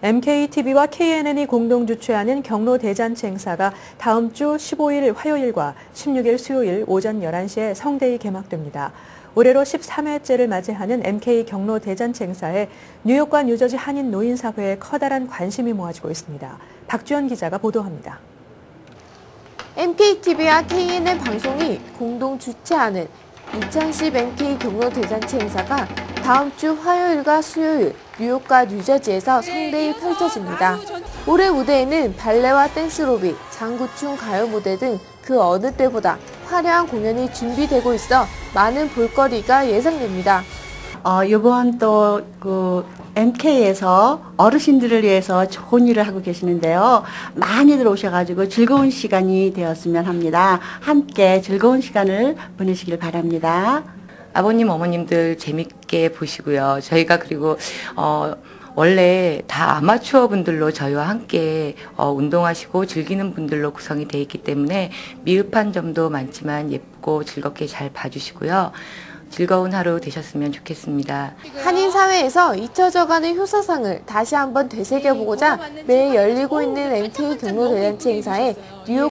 MKTV와 KNN이 공동 주최하는 경로 대잔치 행사가 다음 주 15일 화요일과 16일 수요일 오전 11시에 성대히 개막됩니다. 올해로 13회째를 맞이하는 MK 경로 대잔치 행사에 뉴욕과 뉴저지 한인 노인사회에 커다란 관심이 모아지고 있습니다. 박주연 기자가 보도합니다. MKTV와 KNN 방송이 공동 주최하는 2010 MK 경로 대잔치 행사가 다음 주 화요일과 수요일 뉴욕과 뉴저지에서 성대히 펼쳐집니다. 올해 무대에는 발레와 댄스로빅, 장구춤 가요 무대 등 그 어느 때보다 화려한 공연이 준비되고 있어 많은 볼거리가 예상됩니다. 어, 이번 또 그 MK에서 어르신들을 위해서 좋은 일을 하고 계시는데요. 많이들 오셔가지고 즐거운 시간이 되었으면 합니다. 함께 즐거운 시간을 보내시길 바랍니다. 아버님, 어머님들 재밌게 보시고요. 저희가 그리고 어 원래 다 아마추어 분들로 저희와 함께 어, 운동하시고 즐기는 분들로 구성이 되어 있기 때문에 미흡한 점도 많지만 예쁘고 즐겁게 잘 봐주시고요. 즐거운 하루 되셨으면 좋겠습니다. 한인 사회에서 잊혀져가는 효사상을 다시 한번 되새겨보고자 매일 열리고 있는 MK 경로 대잔치 행사에 뉴욕